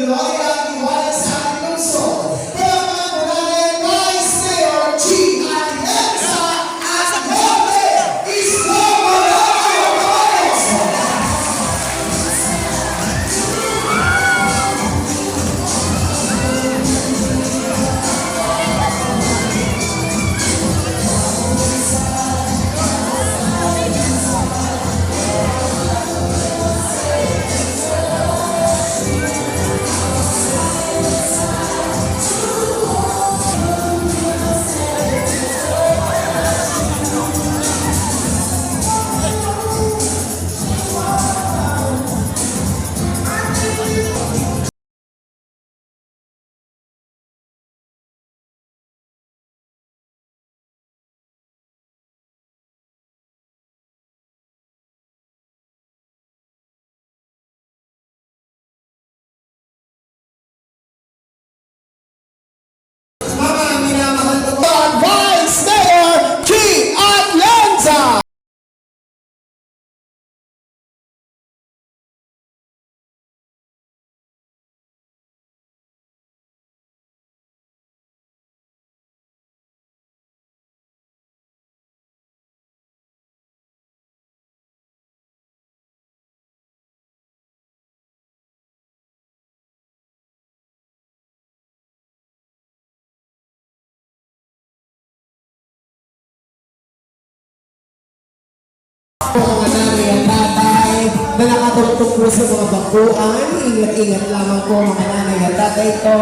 Glória na nakatungtong po sa mga bakuan. Ingat-ingat lamang po mga nanay at tatay ko.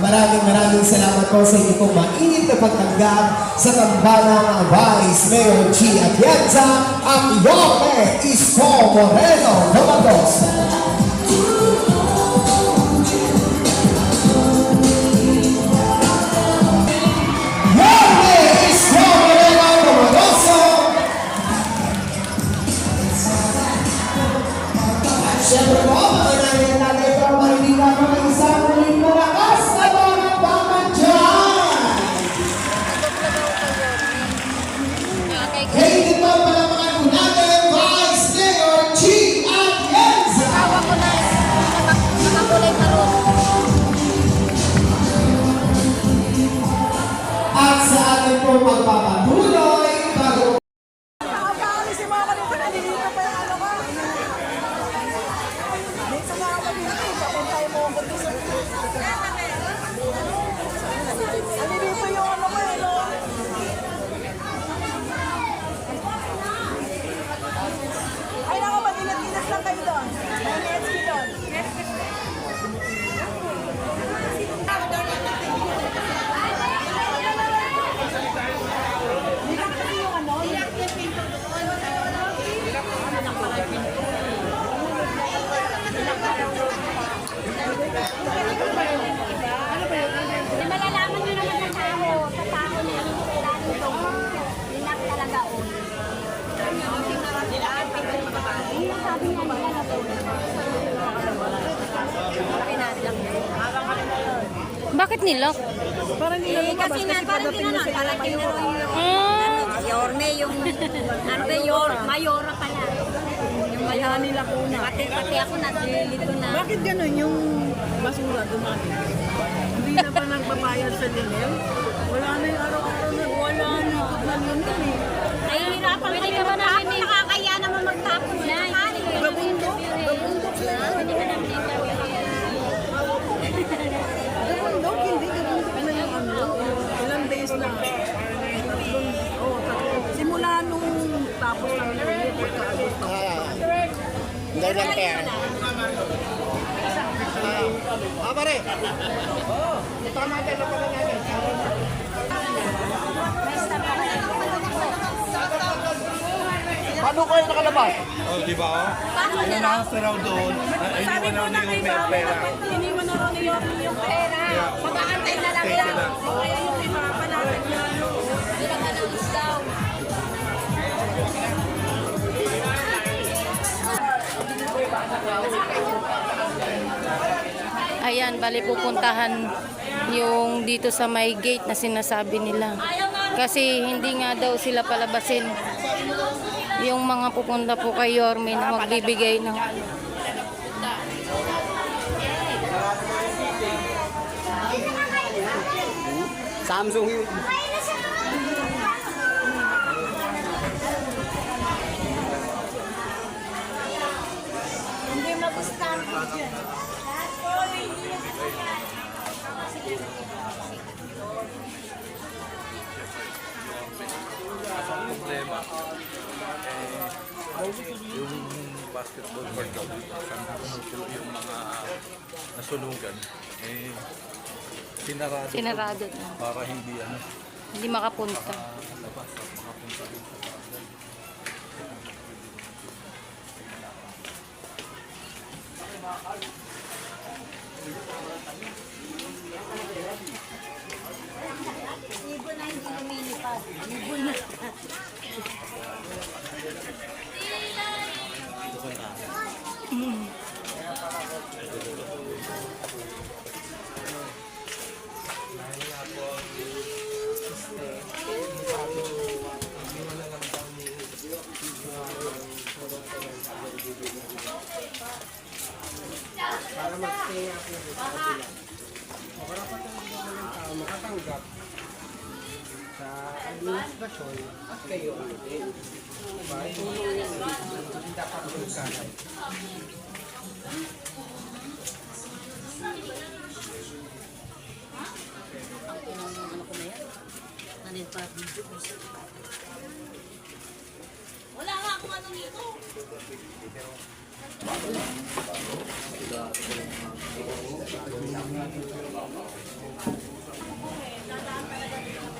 Maraming maraming salamat po sa inyo pong mainit na pagtanggap sa tambanang Vice Mayor G. Atienza at Yorme Isko Moreno Nomados. Bakit nilok? Eh, kasi nga, parang ginanon, parang ginanon yung Ah, Yorme, yung, ano ba, yor, mayora pala. Yung mayora nila po na. Pati, pati ako naglilito na. Bakit ganun yung basura dumami? Hindi na ba nagbabayad sa linim? Wala na yung araw-araw na wala na ikot na yun kami. Paano kayo nakalabas? Oh, di ba? Oh? Yung nasa raw doon, ay iniwan raw ni yung may pera. Iniwan na raw ni Yorme yung pera. Mag-aantay na lang daw. lang. Kaya yung iba, panatag niya. ayan, bali pupuntahan yung dito sa may gate na sinasabi nila. Kasi hindi nga daw sila palabasin yung mga pupunta po kay Yorme na magbibigay ng Samsung yun. Hindi magustuhan ko dyan. Lahat po, hindi basketball court daw, saan tumutulo yung mga nasunugan, eh, sinarado. Sinarado na. Para hindi ano, Hindi makapunta. labas at Para mag-stay ako. Makarapat ang mga tao makatanggap sa administrasyon at kayo ulitin. Diba? Ito yung dapat tulungan. Wala nga akong ano nito.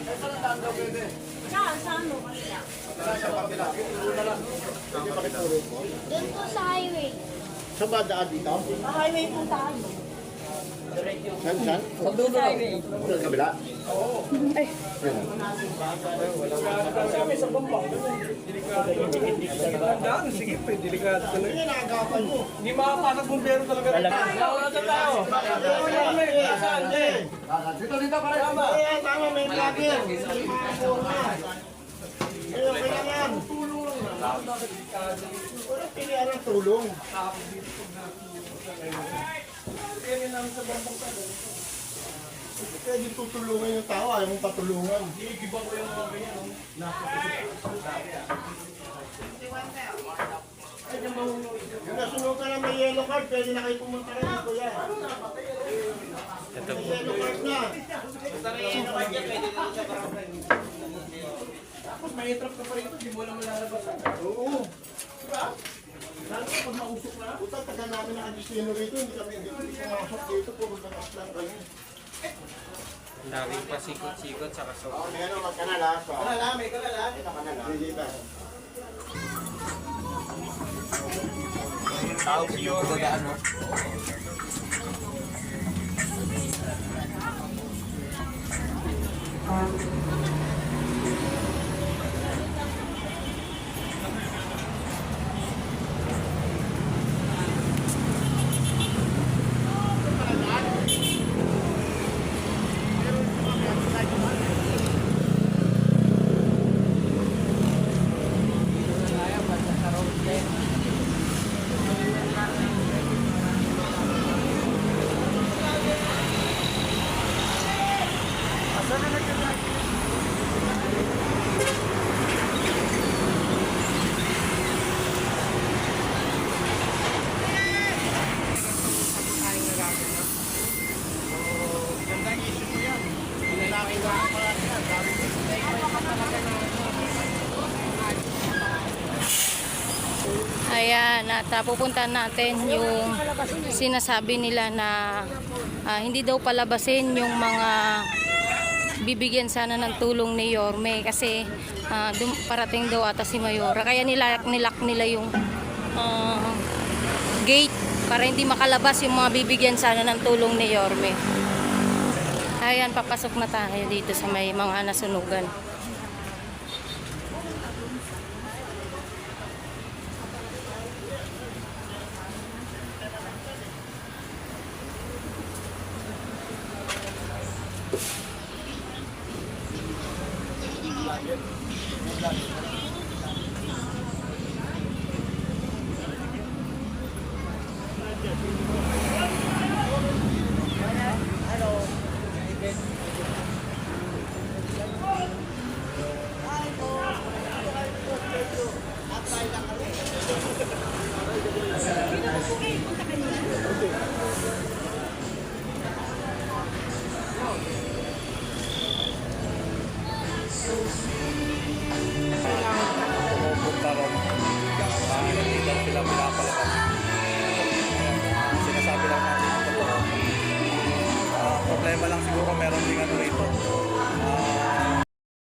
Saan? Saan mo? Doon po sa highway. Sa ba daan dito? Sa highway po tayo. Saan saan? Sa dulo highway. Sa kabila? Sige, pre, delikado talaga. Hindi makapasok bumbero talaga. Wala sa tao. Saan? Dito, dito, pare. Tama. Eh, tama, may vlogger. Ayun, kailangan. Tulong lang. Wala pilihan ng tulong. Pwede tutulungan yung tao, ayaw mong patulungan. Yung nasunod ka na may yellow card, pwede na kayo pumunta rin dito yan. May card na. Tapos may trap ka pa rito, hindi mo lang malalabas. Oo. Diba? Lalo na pag mausok na, puta, taga namin nakadistino rito, hindi kami hindi pumasok dito, puro lakas lang kami. Daming pasikot-sikot sa kaso. Oo, may ano, magkanal ha. Kanal ha, may kanal ha. Ito kanal ha. Hindi ba? Tao si Yoro yan, no? Ayan, at uh, pupuntahan natin yung sinasabi nila na ah, hindi daw palabasin yung mga bibigyan sana ng tulong ni Yorme kasi ah, dum- parating daw ata si Mayora. Kaya nilak, nilak nila yung ah, gate para hindi makalabas yung mga bibigyan sana ng tulong ni Yorme. Ayan, papasok na tayo dito sa may mga nasunugan.